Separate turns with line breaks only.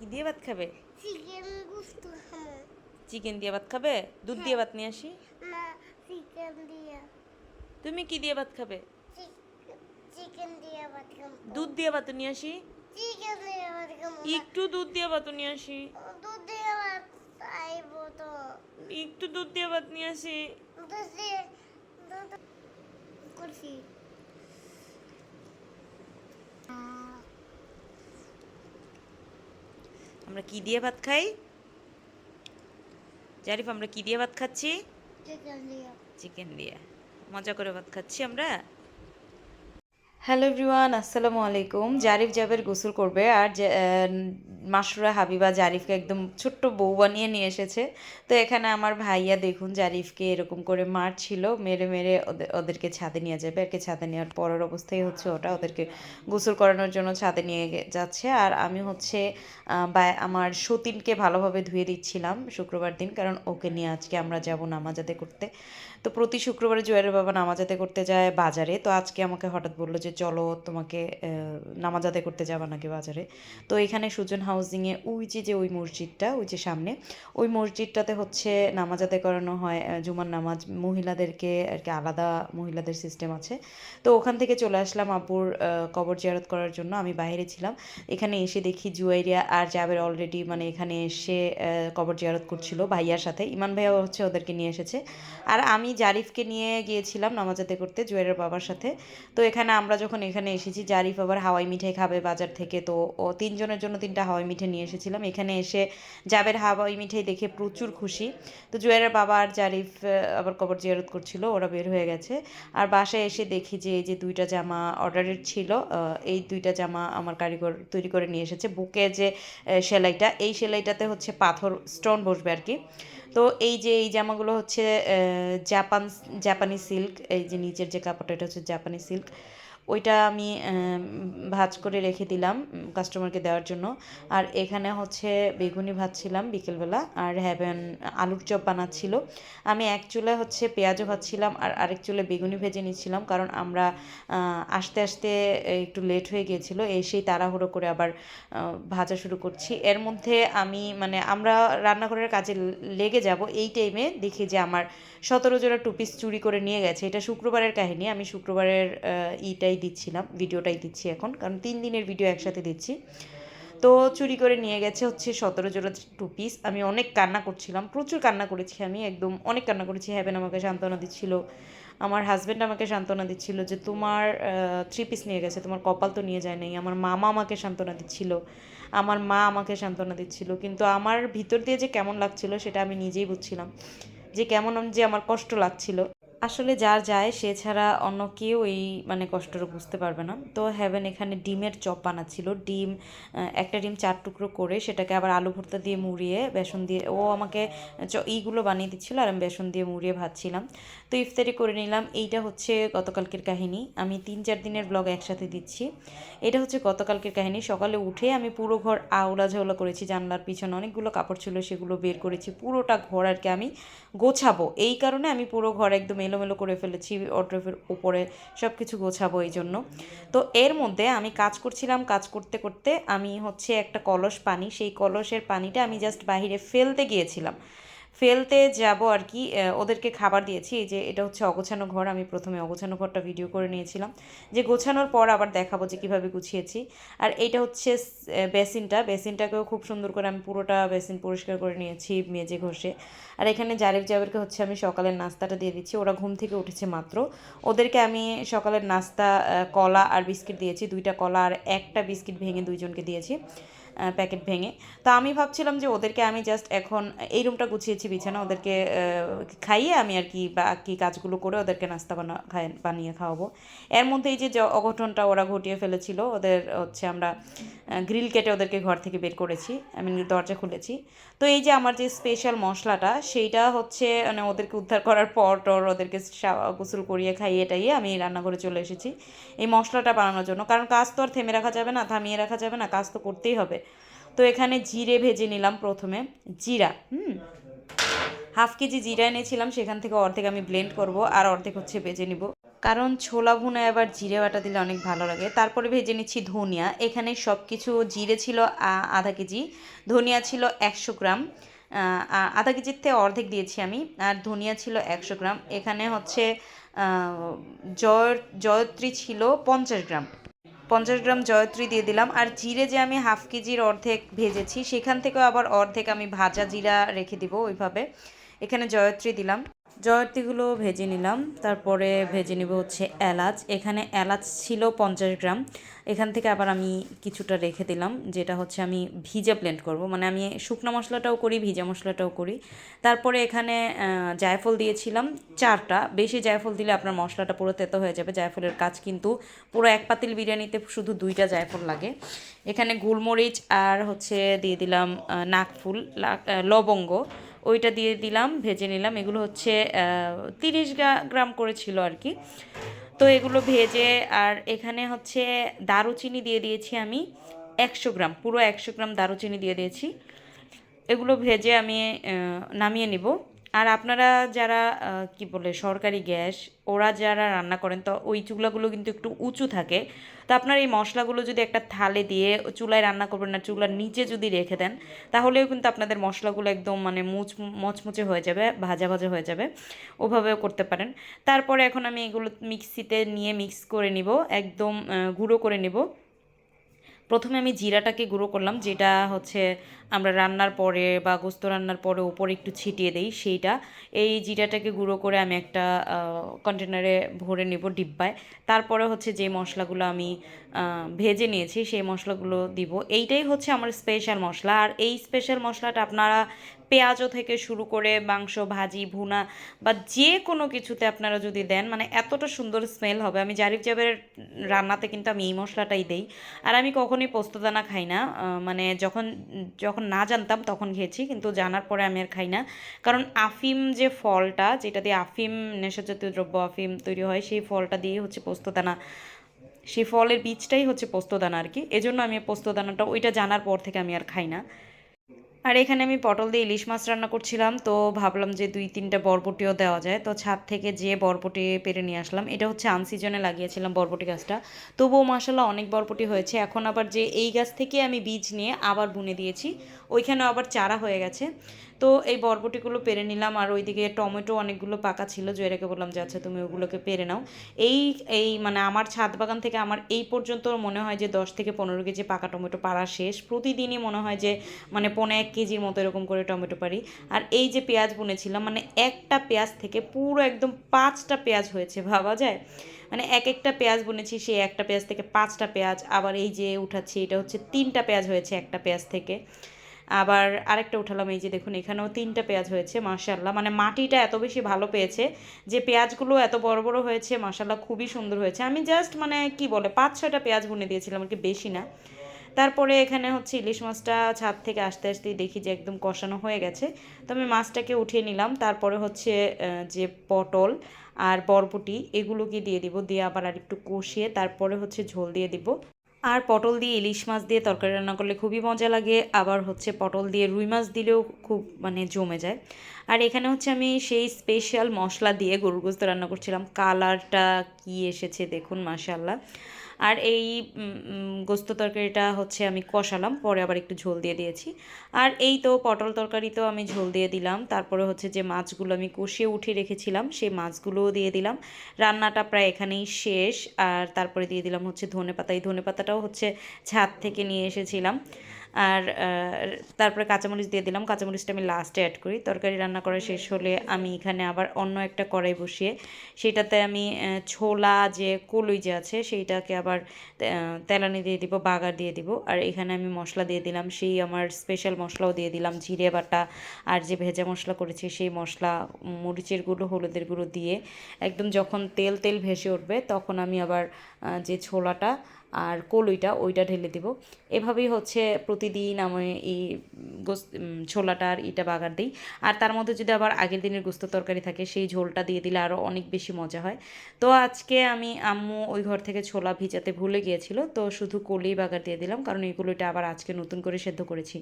কি দিয়ে ভাত খাবে?
চিকেন গুস্ত খামো
চিকেন দিয়ে ভাত খাবে? দুধ দিয়ে ভাত নিয়ে আসি?
না চিকেন দিয়ে।
তুমি কি দিয়ে ভাত খাবে?
চিকেন দিয়ে ভাত খামো
দুধ দিয়ে ভাত নিয়ে আসি?
চিকেন দিয়ে ভাত খামো
একটু দুধ দিয়ে ভাত নিয়ে আসি।
দুধ দিয়ে ভাত খাইবো তো।
একটু দুধ দিয়ে ভাত নিয়ে আসি।
দুধ দিয়ে। করছি।
আমরা কি দিয়ে ভাত খাই? জারিফ আমরা কি দিয়ে ভাত খাচ্ছি?
চিকেন দিয়ে।
চিকেন দিয়ে। মজা করে ভাত খাচ্ছি আমরা? হ্যালো এভরিওয়ান আসসালামু আলাইকুম জারিফ জাবের গোসল করবে আর মাসুরা হাবিবা জারিফকে একদম ছোট্ট বউ বানিয়ে নিয়ে এসেছে। তো এখানে আমার ভাইয়া দেখুন জারিফকে এরকম করে মারছিল, মেরে মেরে ওদের- ওদেরকে ছাদে নিয়ে যাবে। আর কি ছাদে নেওয়ার পরের অবস্থায় হচ্ছে ওটা, ওদেরকে গোসল করানোর জন্য ছাদে নিয়ে যাচ্ছে। আর আমি হচ্ছে আমার সতীনকে ভালোভাবে ধুয়ে দিচ্ছিলাম শুক্রবার দিন, কারণ ওকে নিয়ে আজকে আমরা যাব নামাজাতে করতে। তো প্রতি শুক্রবারে জুয়ারের বাবা নামাজাতে করতে যায় বাজারে। তো আজকে আমাকে হঠাৎ বলল যে চলো তোমাকে আহ, নামাজাতে করতে যাবা নাকি বাজারে? তো এখানে সুজন হাউজিংয়ে ওই যে যে ওই মসজিদটা ওই যে সামনে ওই মসজিদটাতে হচ্ছে নামাজাতে করানো হয় জুমার নামাজ। মহিলাদেরকে আর কি আলাদা মহিলাদের সিস্টেম আছে। তো ওখান থেকে চলে আসলাম আহ, কবর জিয়ারত করার জন্য। আমি বাইরে ছিলাম। এখানে এসে দেখি জুয়াইরিয়া আর জাবের অলরেডি মানে এখানে এসে কবর জিয়ারত করছিল ভাইয়ার সাথে। ইমান ভাইয়া হচ্ছে ওদেরকে নিয়ে এসেছে। আর আমি জারিফকে নিয়ে গিয়েছিলাম নামাজাতে করতে জুয়েলের বাবার সাথে। তো এখানে আমরা যখন এখানে এসেছি, জারিফ আবার হাওয়াই মিঠাই খাবে বাজার থেকে। তো ও তিনজনের জন্য তিনটা হাওয়াই মিঠাই নিয়ে এসেছিলাম। এখানে এসে জাবের হাওয়াই মিঠাই দেখে প্রচুর খুশি। তো জুয়েলের বাবা আর জারিফ আবার কবর জিয়ারত করছিল, ওরা বের হয়ে গেছে। আর বাসায় এসে দেখি যে এই যে দুইটা জামা অর্ডারের ছিল এই দুইটা জামা আমার কারিগর তৈরি করে নিয়ে এসেছে। বুকে যে সেলাইটা, এই সেলাইটাতে হচ্ছে পাথর, স্টোন বসবে আর কি। তো এই যে এই জামাগুলো হচ্ছে জাপান জাপানি সিল্ক এই যে নিচের যে কাপড়টা, এটা হচ্ছে জাপানি সিল্ক ওইটা আমি ভাজ করে রেখে দিলাম কাস্টমারকে দেওয়ার জন্য। আর এখানে হচ্ছে বেগুনি ভাজছিলাম বিকেলবেলা, আর হ্যাভেন আলুর চপ বানাচ্ছিল। আমি এক চুলে হচ্ছে পেঁয়াজও ভাজছিলাম, আর আরেক চুলে বেগুনি ভেজে নিচ্ছিলাম, কারণ আমরা আসতে আসতে একটু লেট হয়ে গিয়েছিল, এসেই তাড়াহুড়ো করে আবার ভাজা শুরু করছি। এর মধ্যে আমি মানে আমরা রান্নাঘরের কাজে লেগে যাব এই টাইমে দেখি যে আমার সতেরো জোড়া টুপিস চুরি করে নিয়ে গেছে। এটা শুক্রবারের কাহিনী, আমি শুক্রবারের ইটাই দিচ্ছিলাম, ভিডিওটাই দিচ্ছি এখন, কারণ তিন দিনের ভিডিও একসাথে দিচ্ছি। তো চুরি করে নিয়ে গেছে হচ্ছে সতেরো জোড়া টু পিস আমি অনেক কান্না করছিলাম, প্রচুর কান্না করেছি আমি, একদম অনেক কান্না করেছি। হ্যাভেন আমাকে সান্ত্বনা দিচ্ছিল, আমার হাজব্যান্ড আমাকে সান্ত্বনা দিচ্ছিল যে তোমার থ্রি পিস নিয়ে গেছে, তোমার কপাল তো নিয়ে যায় নাই, আমার মামা আমাকে সান্ত্বনা দিচ্ছিল, আমার মা আমাকে সান্ত্বনা দিচ্ছিল, কিন্তু আমার ভিতর দিয়ে যে কেমন লাগছিল সেটা আমি নিজেই বুঝছিলাম, যে কেমন যে আমার কষ্ট লাগছিল। আসলে যার যায়, সে ছাড়া অন্য কেউ এই মানে কষ্টটা বুঝতে পারবে না। তো হ্যাভেন এখানে ডিমের চপ বানাচ্ছিল। ডিম একটা ডিম চার টুকরো করে সেটাকে আবার আলু ভর্তা দিয়ে মুড়িয়ে, বেসন দিয়ে, ও আমাকে চ- ইগুলো বানিয়ে দিচ্ছিল আর আমি বেসন দিয়ে মুড়িয়ে ভাজছিলাম। তো ইফতারি করে নিলাম। এইটা হচ্ছে গতকালকের কাহিনী। আমি তিন চার দিনের ব্লগ একসাথে দিচ্ছি। এটা হচ্ছে গতকালকের কাহিনী। সকালে উঠে আমি পুরো ঘর আওলা ঝাওলা করেছি। জানলার পিছনে অনেকগুলো কাপড় ছিল, সেগুলো বের করেছি। পুরোটা ঘর আর কি আমি গোছাবো। এই কারণে আমি পুরো ঘর একদম এলোমেলো করে ফেলেছি অড্রেফের উপরে সব কিছু গোছাবো এই জন্য। তো এর মধ্যে আমি কাজ করছিলাম, কাজ করতে করতে আমি হচ্ছে একটা কলস পানি, সেই কলসের পানিটা আমি জাস্ট বাহিরে ফেলতে গিয়েছিলাম। ফেলতে যাব আর কি ওদেরকে খাবার দিয়েছি। যে এটা হচ্ছে অগোছানো ঘর, আমি প্রথমে অগোছানো ঘরটা ভিডিও করে নিয়েছিলাম। যে গোছানোর পর আবার দেখাবো যে কীভাবে গুছিয়েছি। আর এইটা হচ্ছে বেসিনটা। বেসিনটাকেও খুব সুন্দর করে আমি পুরোটা বেসিন পরিষ্কার করে নিয়েছি মেজে ঘষে। আর এখানে জারিফ জাবেরকে হচ্ছে আমি সকালের নাস্তাটা দিয়ে দিচ্ছি। ওরা ঘুম থেকে উঠেছে মাত্র। ওদেরকে আমি সকালের নাস্তা কলা আর বিস্কিট দিয়েছি। দুইটা কলা আর একটা বিস্কিট ভেঙে দুইজনকে দিয়েছি। প্যাকেট ভেঙে। তো আমি ভাবছিলাম যে ওদেরকে আমি জাস্ট এখন এই রুমটা গুছিয়েছি, বিছানা, ওদেরকে খাইয়ে আমি আর কি বাকি কাজগুলো করে ওদেরকে নাস্তা বানা, খাই, বানিয়ে খাওয়াবো। এর মধ্যে এই যে অঘটনটা ওরা ঘটিয়ে ফেলেছিল, ওদের হচ্ছে আমরা গ্রিল কেটে ওদেরকে ঘর থেকে বের করেছি আমি দরজা খুলেছি। তো এই যে আমার যে স্পেশাল মশলাটা, সেইটা হচ্ছে মানে ওদেরকে উদ্ধার করার পর টর ওদেরকে গোসল করিয়ে খাইয়ে টাইয়ে আমি রান্নাঘরে চলে এসেছি। এই মশলাটা বানানোর জন্য, কারণ কাজ তো আর থেমে রাখা যাবে না, থামিয়ে রাখা যাবে না, কাজ তো করতেই হবে। তো এখানে জিরে ভেজে নিলাম প্রথমে। জিরা, হুম? হাফ কেজি জিরা এনেছিলাম, সেখান থেকে অর্ধেক আমি ব্লেন্ড করব আর অর্ধেক হচ্ছে ভেজে নিব। কারণ ছোলা ভুনায় আবার জিরে বাটা দিলে অনেক ভালো লাগে। তারপরে ভেজে নিচ্ছি ধনিয়া। এখানে সব কিছু জিরে ছিল আধা কেজি। ধনিয়া ছিল একশো গ্রাম। আধা কেজির থেকে অর্ধেক দিয়েছি আমি। আর ধনিয়া ছিল একশো গ্রাম। এখানে হচ্ছে জয়, জয়ত্রী ছিল পঞ্চাশ গ্রাম। পঞ্চাশ গ্রাম জয়ত্রী দিয়ে দিলাম। আর জিরে যে আমি হাফ কেজির অর্ধেক ভেজেছি, সেখান থেকেও আবার অর্ধেক আমি ভাজা জিরা রেখে দিব ওইভাবে। এখানে জয়ত্রী দিলাম। জয়ত্রীগুলো ভেজে নিলাম। তারপরে ভেজে নিব হচ্ছে এলাচ। এখানে এলাচ ছিল পঞ্চাশ গ্রাম। এখান থেকে আবার আমি কিছুটা রেখে দিলাম, যেটা হচ্ছে আমি ভিজে ব্লেন্ড করব। মানে আমি শুকনো মশলাটাও করি, ভিজা মশলাটাও করি। তারপরে এখানে জায়ফল দিয়েছিলাম চারটা। বেশি জায়ফল দিলে আপনার মশলাটা পুরো তেতো হয়ে যাবে। জায়ফলের কাজ কিন্তু পুরো এক পাতিল বিরিয়ানিতে শুধু দুইটা জায়ফল লাগে। এখানে গোলমরিচ আর হচ্ছে দিয়ে দিলাম নাকফুল লবঙ্গ। ওইটা দিয়ে দিলাম, ভেজে নিলাম। এগুলো হচ্ছে তিরিশ গ্রাম করেছিল আর কি। তো এগুলো ভেজে, আর এখানে হচ্ছে দারুচিনি দিয়ে দিয়েছি আমি একশো গ্রাম, পুরো একশো গ্রাম দারুচিনি দিয়ে দিয়েছি। এগুলো ভেজে আমি নামিয়ে নিব। আর আপনারা যারা কি বলে, সরকারি গ্যাস, ওরা যারা রান্না করেন, তো ওই চুলাগুলো কিন্তু একটু উঁচু থাকে। তো আপনার এই মশলাগুলো যদি একটা থালে দিয়ে চুলায় রান্না করবেন না চুলার নিচে যদি রেখে দেন, তাহলেও কিন্তু আপনাদের মশলাগুলো একদম মানে মুচ মচমুচে হয়ে যাবে, ভাজা ভাজা হয়ে যাবে। ওভাবেও করতে পারেন। তারপরে এখন আমি এগুলো মিক্সিতে নিয়ে মিক্স করে নিব, একদম গুঁড়ো করে নিব। প্রথমে আমি জিরাটাকে গুঁড়ো করলাম, যেটা হচ্ছে আমরা রান্নার পরে বা গোস্ত রান্নার পরে ওপরে একটু ছিটিয়ে দেই সেইটা। এই জিরাটাকে গুঁড়ো করে আমি একটা কন্টেনারে ভরে নেব ডিব্বায়। তারপরে হচ্ছে যে মশলাগুলো আমি ভেজে নিয়েছি সেই মশলাগুলো দিব। এইটাই হচ্ছে আমার স্পেশাল মশলা। আর এই স্পেশাল মশলাটা আপনারা পেঁয়াজও থেকে শুরু করে মাংস, ভাজি, ভুনা বা যে কোনো কিছুতে আপনারা যদি দেন মানে এতটা সুন্দর স্মেল হবে। আমি জারিফ জাবের রান্নাতে কিন্তু আমি এই মশলাটাই দেই। আর আমি কখনোই পোস্তদানা খাই না। মানে যখন যখন না জানতাম তখন খেয়েছি, কিন্তু জানার পরে আমি আর খাই না। কারণ আফিম যে ফলটা, যেটা দিয়ে আফিম, নেশাজাতীয় দ্রব্য আফিম তৈরি হয়, সেই ফলটা দিয়ে হচ্ছে পোস্তদানা। সেই ফলের বীজটাই হচ্ছে পোস্তদানা আর কি এজন্য আমি পোস্তদানাটা, ওইটা জানার পর থেকে আমি আর খাই না। আর এখানে আমি পটল দিয়ে ইলিশ মাছ রান্না করছিলাম, তো ভাবলাম যে দুই তিনটা বরবটিও দেওয়া যায়। তো ছাদ থেকে যে বরবটি পেরে নিয়ে আসলাম, এটা হচ্ছে আনসিজনে লাগিয়েছিলাম বরবটি গাছটা। তবুও মাসাল্লাহ অনেক বরবটি হয়েছে। এখন আবার যে এই গাছ থেকে আমি বীজ নিয়ে আবার বুনে দিয়েছি। ওইখানে আবার চারা হয়ে গেছে। তো এই বরবটিগুলো পেরে নিলাম আর ওইদিকে টমেটো অনেকগুলো পাকা ছিল, জয়রাকে বললাম যে আচ্ছা তুমি ওগুলোকে পেরে নাও। এই এই মানে আমার ছাদ বাগান থেকে আমার এই পর্যন্ত মনে হয় যে দশ থেকে পনেরো কেজি পাকা টমেটো পাড়া শেষ। প্রতিদিনই মনে হয় যে মানে পনেরো এক কেজির মতো এরকম করে টমেটো পারি আর এই যে পেঁয়াজ বুনেছিলাম মানে একটা পেঁয়াজ থেকে পুরো একদম পাঁচটা পেঁয়াজ হয়েছে, ভাবা যায়? মানে এক একটা পেঁয়াজ বুনেছি, সেই একটা পেঁয়াজ থেকে পাঁচটা পেঁয়াজ, আবার এই যে উঠাচ্ছি, এটা হচ্ছে তিনটা পেঁয়াজ হয়েছে একটা পেঁয়াজ থেকে। আবার আরেকটা উঠালাম, এই যে দেখুন, এখানেও তিনটা পেঁয়াজ হয়েছে মাশাল্লাহ মানে মাটিটা এত বেশি ভালো পেয়েছে যে পেঁয়াজগুলো এত বড় বড় হয়েছে মাশাল্লাহ খুবই সুন্দর হয়েছে। আমি জাস্ট মানে কি বলে, পাঁচ, ছয়টা পেঁয়াজ বুনে দিয়েছিলাম, আর কি বেশি না। তারপরে এখানে হচ্ছে ইলিশ মাছটা ছাদ থেকে আসতে আসতেই দেখি যে একদম কষানো হয়ে গেছে। তো আমি মাছটাকে উঠিয়ে নিলাম, তারপরে হচ্ছে যে পটল আর বরবটি, এগুলোকে দিয়ে দিব, দিয়ে আবার আর একটু কষিয়ে তারপরে হচ্ছে ঝোল দিয়ে দিব। আর পটল দিয়ে ইলিশ মাছ দিয়ে তরকারি রান্না করলে খুবই মজা লাগে। আবার হচ্ছে পটল দিয়ে রুই মাছ দিলেও খুব মানে জমে যায়। আর এখানে হচ্ছে আমি সেই স্পেশাল মশলা দিয়ে গরুর গোস্ত রান্না করছিলাম। কালারটা কি এসেছে দেখুন মাশাল্লাহ আর এই গোস্ত তরকারিটা হচ্ছে আমি কষালাম, পরে আবার একটু ঝোল দিয়ে দিয়েছি। আর এই তো পটল তরকারি তো আমি ঝোল দিয়ে দিলাম, তারপরে হচ্ছে যে মাছগুলো আমি কষিয়ে উঠে রেখেছিলাম, সেই মাছগুলোও দিয়ে দিলাম। রান্নাটা প্রায় এখানেই শেষ, আর তারপরে দিয়ে দিলাম হচ্ছে ধনে পাতা এই ধনে পাতাটাও হচ্ছে ছাদ থেকে নিয়ে এসেছিলাম। আর তারপরে কাঁচামরিচ দিয়ে দিলাম। কাঁচামরিচটা আমি লাস্টে অ্যাড করি। তরকারি রান্না করা শেষ হলে আমি এখানে আবার অন্য একটা কড়াই বসিয়ে, সেটাতে আমি ছোলা যে কলই যে আছে, সেইটাকে আবার তেলানি দিয়ে দিব, বাগার দিয়ে দিব। আর এখানে আমি মশলা দিয়ে দিলাম, সেই আমার স্পেশাল মশলাও দিয়ে দিলাম, জিরে বাটা আর যে ভেজা মশলা করেছি, সেই মশলা, মরিচের গুঁড়ো, হলুদের গুঁড়ো দিয়ে। একদম যখন তেল তেল ভেসে উঠবে, তখন আমি আবার যে ছোলাটা আর কলইটা ওইটা ঢেলে দিব। এভাবেই হচ্ছে প্রতিদিন আমি এই গোস আর ইটা বাগার দিই। আর তার মধ্যে যদি আবার আগের দিনের গোস্ত তরকারি থাকে, সেই ঝোলটা দিয়ে দিলে আরও অনেক বেশি মজা হয়। তো আজকে আমি আম্মু ওই ঘর থেকে ছোলা ভিজাতে ভুলে গিয়েছিল, তো শুধু কলেই বাগার দিয়ে দিলাম, কারণ এইগুলোটা আবার আজকে নতুন করে সেদ্ধ করেছি।